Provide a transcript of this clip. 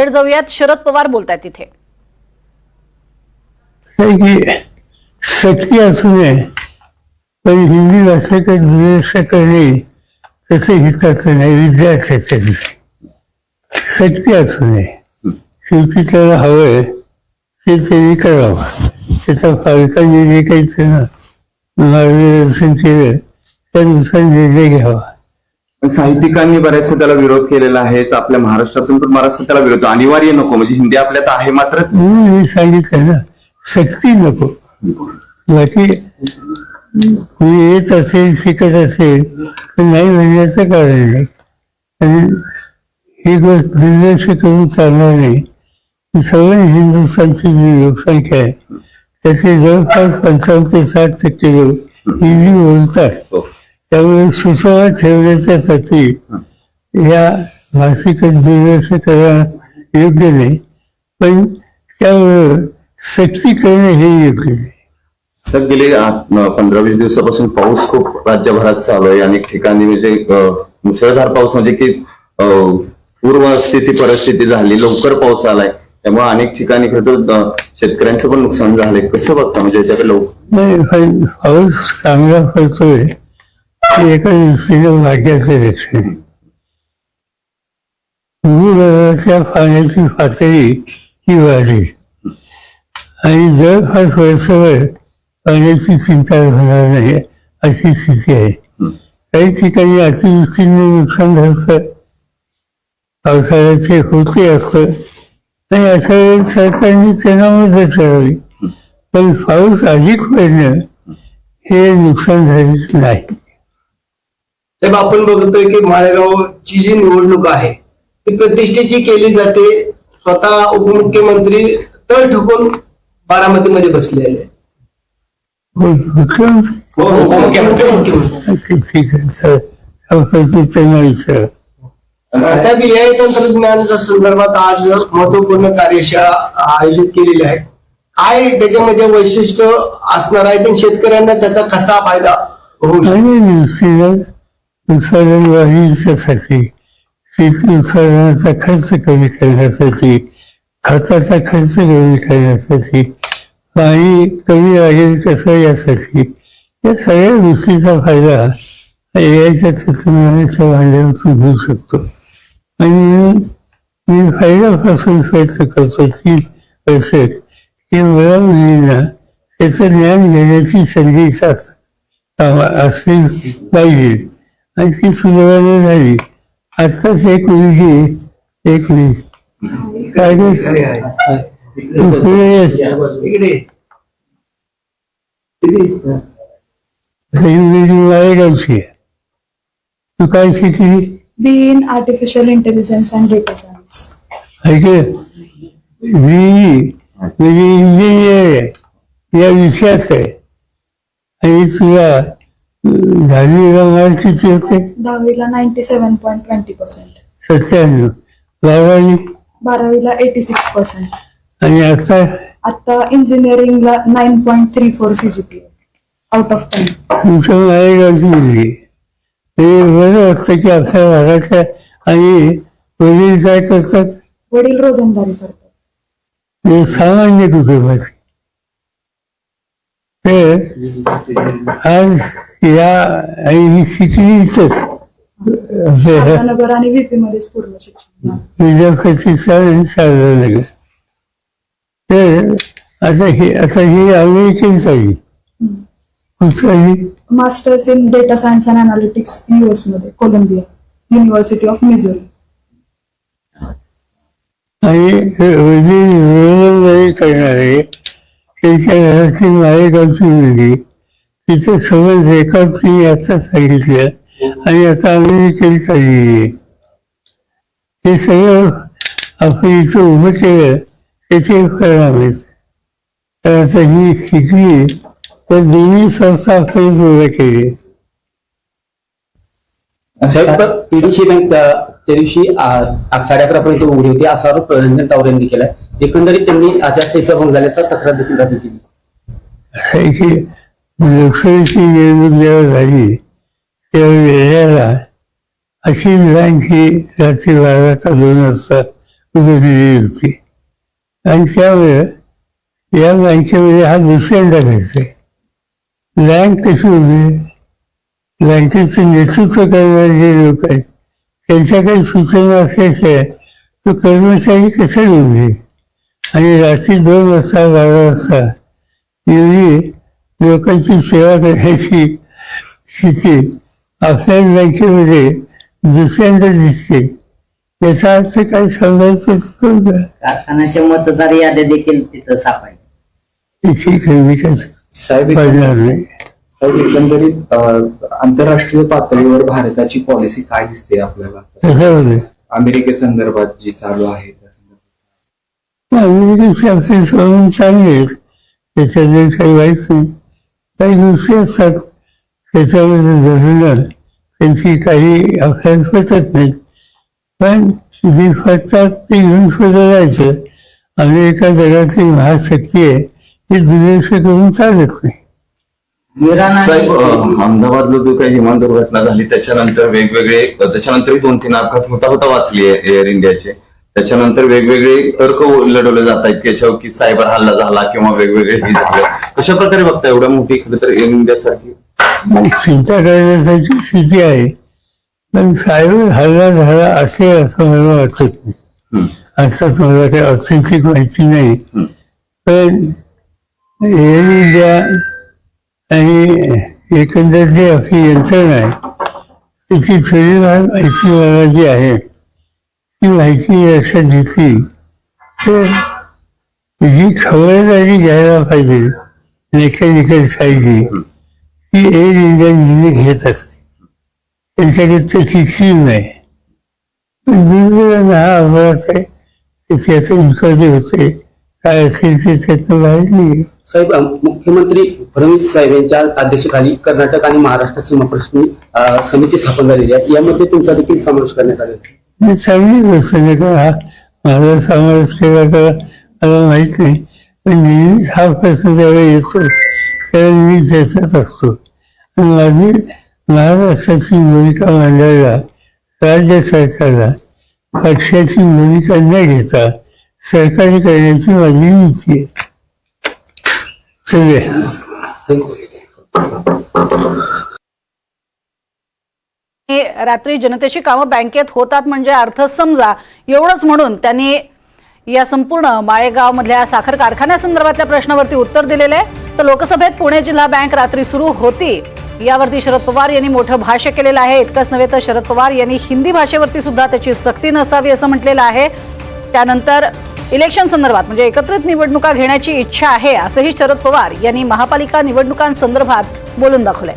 थेट जाऊयात. शरद पवार बोलतायत तिथे शक्ती असू नये पण हिंदी भाषेकडे दुर्लक्ष करणे तसे हिताचं नाही विद्यार्थ्याच्या दिवशी शक्ती असू नये. शेवटी त्याला हवंय ते त्यांनी करावं. त्याच्या पालकांनी जे काही त्यांना मार्गदर्शन केलं त्यानुसार निर्णय घ्यावा. साहित्यिकांनी बऱ्याचसा त्याला विरोध केलेला आहे तर आपल्या महाराष्ट्रातून पण बराचसा त्याला विरोध अनिवार्य नको म्हणजे हिंदी आपल्यात आहे मात्र मी सांगितलं ना शक्ती नको. बाकी मी येत असेल शिकत असेल तर नाही म्हणण्याचं कारण नाही आणि ही गोष्ट दुर्लक्ष करून चालणार नाही. की सगळ्या हिंदुस्थानची जी लोकसंख्या आहे त्याचे जवळपास पंचावन्न ते साठ टक्के लोक हिंदी बोलतात. हो. त्यामुळे सुसंवाद ठेवण्याच्यासाठी या भाषिक दुर्लक्ष करणं योग्य नाही पण त्यावर सक्ती करणं हे योग्य नाही. तर गेले पंधरा वीस दिवसापासून पाऊस खूप राज्यभरात चालू आहे अनेक ठिकाणी म्हणजे मुसळधार पाऊस म्हणजे की पूर्व स्थिती परिस्थिती झाली लवकर पाऊस आलाय. त्यामुळे अनेक ठिकाणी खरं शेतकऱ्यांचं पण नुकसान झालंय. कसं बघता म्हणजे याच्याकडे पण पाऊस चांगला पडतोय. एका दृष्टीने वाट्याचे लक्षण भूगर्भाच्या पाण्याची पातळी ही वाढली. आणि जवळपास वर्षभर पाण्याची चिंता होणार नाही अशी स्थिती आहे. काही ठिकाणी अतिवृष्टीने नुकसान झालं पावसाळ्याचे होते असतं आणि अशा वेळेस सरकारने त्यांना मदत करावी पण पाऊस अधिक पडणं हे नुकसान झालेच नाही. साहेब आपण बघतोय की माळेगावची जी निवडणूक आहे ती प्रतिष्ठेची केली जाते. स्वतः उपमुख्यमंत्री तळ ठोकून बारामतीमध्ये बसलेले हो, उपमुख्यमंत्री मुख्यमंत्री. ठीक आहे साहेब या तंत्रज्ञानाच्या संदर्भात आज महत्त्वपूर्ण कार्यशाळा आयोजित केलेली आहे. काय त्याच्यामध्ये वैशिष्ट्य असणार आहे आणि शेतकऱ्यांना त्याचा कसा फायदा होऊ शकतो? उत्पादन वाढीच्यासाठी शेती उत्पादनाचा खर्च कमी करण्यासाठी खताचा खर्च कमी करण्यासाठी पाणी कमी राहील कसं यासाठी या सगळ्या गोष्टीचा फायदा याच्या तंत्रज्ञानाच्या माध्यमातून होऊ शकतो. आणि मी फायद्यापासून प्रयत्न करतो तीन वर्षात की मला मुलींना त्याचं ज्ञान घेण्याची संधी असली पाहिजे. आणि ती सुधारणा झाली आत्ताच एक मुलगी एक मुलगी काय गं? तू पुढे ये. इकडे आता ही मुलगी माळेगावची आहे तू काय शिकली be in artificial intelligence and data science. ऐके मी म्हणजे इंजिनियर आहे या विषयात आहे आणि तुला अं, दहावीला मार्क किती होते दहावीला ninety seven point twenty percent सत्त्याण्णव. बारावी? बारावीला एटी सिक्स पर्सेंट आणि आता? आता इंजिनिअरिंगला nine point three four C G P out of ten तुमचं माळेगावची मुलगी ते बरं वाटतं की आपल्या भागाच्या आणि वडील काय करतात? वडील रोजंदारी करतात. ते सामान्य कुटुंबाचे तर आज या शिकलीच शारदानगर आणि व्हीपी मध्येच पूर्ण शिक्षण विद्यापीठीचा आणि शारदानगर तर आता ही आता ही अमेरिकन झाली कुठली masters in data science and analytics युएसमध्ये Columbia university of Missouri आणि करणारे त्यांच्या घराची माळेगावची मुलगी तिचे समज रेकॉर्ड तिने आता सांगितलं आणि आता अमेरिकेत चाललेली आहे हे सगळं आपण इथं उभं केलं त्याचे परिणाम आहेत तर आता ही शिकली तर दोन्ही संस्था आपण उभ्या केली. पीडीसी बँक त्या दिवशी साडे अकरा पर्यंत उघडी होती. असा आरोप रंजन तावर यांनी केलाय एकंदरीत त्यांनी आचारसंहिता भंग झाल्याचा तक्रार देखील दाखल केली. लोकशाहीची निवडणूक जेव्हा झाली तेव्हा वेळेला अशी बँक रात्री बारात का दोन वाजता दिलेली होती. आणि त्यामुळे या बँकेमध्ये हा दुसऱ्यांदा घडतोय. बँक कशी होती बँकेचं नेतृत्व करणारे जे लोक आहेत त्यांच्याकडे सूचना असल्याशिवाय तो कर्मचारी कसा उभे आणि रात्री दोन वाजता बारा वाजता एवढी लोकांची सेवा करण्याची स्थिती आपल्या बँकेमध्ये दुसऱ्यांदा दिसते. याचा अर्थ काय सांगायचं कारखान्याच्या मतदार याद्या देखील तिथं सापडल्या. तिथे कर्मचारी साहेब पडणार नाही. साहेब एकंदरीत आंतरराष्ट्रीय पातळीवर भारताची पॉलिसी काय दिसते आपल्याला? त्याच्यामध्ये अमेरिकेसंदर्भात जी चालू आहे संदर्भात. अमेरिकेचे आपले संबंध चांगले आहेत त्याच्यात काही वाईट नाही. काही गोष्टी असतात त्याच्यामध्ये धरणं त्यांची काही आपल्याला पटत नाहीत. पण जे पटतात ते घेऊन पुढे जायचं अमेरिका जगातली महाशक्ती आहे हे दुर्लक्ष करून चालत नाही. साहेब अहमदाबादला जो काही विमान दुर्घटना झाली त्याच्यानंतर वेगवेगळे त्याच्यानंतरही दोन तीन अपघात होता होता वाचली एअर इंडियाचे त्याच्यानंतर वेगवेगळे तर्क लढवले जात आहेत की याच्यावर की सायबर हल्ला झाला किंवा वेगवेगळे हे झालं. कशा प्रकारे बघता एवढ्या मोठी खरं तर एअर चिंता करण्यासारखी स्थिती आहे पण सायबर हल्ला झाला असेल असं मला वाटत नाही. असंच मला काही ऑथेंटिक माहिती नाही. पण एअर इंडिया आणि एकंदर जी आपली यंत्रणा आहे त्याची थोडीफार माहिती मला जी आहे. ती माहिती लक्षात घेतली तर जी खबरदारी घ्यायला पाहिजे मेकॅनिकल साईडची ती एअर इंडिया नेहमी घेत असते. त्यांच्याकडे त्याची टीम आहे दुर्दैवानं हा अपघात आहे त्याची आता इन्क्वायरी होते काय असेल ते बाहेर नाही. साहेब अं, मुख्यमंत्री फडणवीस साहेब यांच्या अध्यक्षतेखाली कर्नाटक आणि महाराष्ट्र सीमा प्रश्नी अं, समिती स्थापन झालेली आहे. यामध्ये तुमचा देखील समावेश करण्यात आहे. ही चांगली गोष्ट नाही का हा माझा समावेश केला तर मला माहीत नाही. पण नेहमीच हा प्रश्न जेव्हा येतो त्यावेळी मी त्याच्यात असतो. आणि माझी महाराष्ट्राची भूमिका मांडायला राज्य सरकारला पक्षाची भूमिका न घेता सरकारी करण्याची माझी नीती आहे रात्री जनतेची कामं बँकेत होतात म्हणजे अर्थ समजा एवढंच म्हणून त्यांनी या संपूर्ण माळेगाव मधल्या साखर कारखान्यासंदर्भातल्या प्रश्नावरती उत्तर दिलेलं आहे. तर लोकसभेत पुणे जिल्हा बँक रात्री सुरू होती. यावरती शरद पवार यांनी मोठं भाष्य केलेलं आहे. इतकंच नव्हे तर शरद पवार यांनी हिंदी भाषेवरती सुद्धा त्याची सक्ती नसावी असं म्हटलेलं आहे. त्यानंतर इलेक्शन संदर्भात म्हणजे एकत्रित निवडणुका घेण्याची इच्छा आहे असंही शरद पवार यांनी महापालिका निवडणुकांसंदर्भात बोलून दाखवलंय.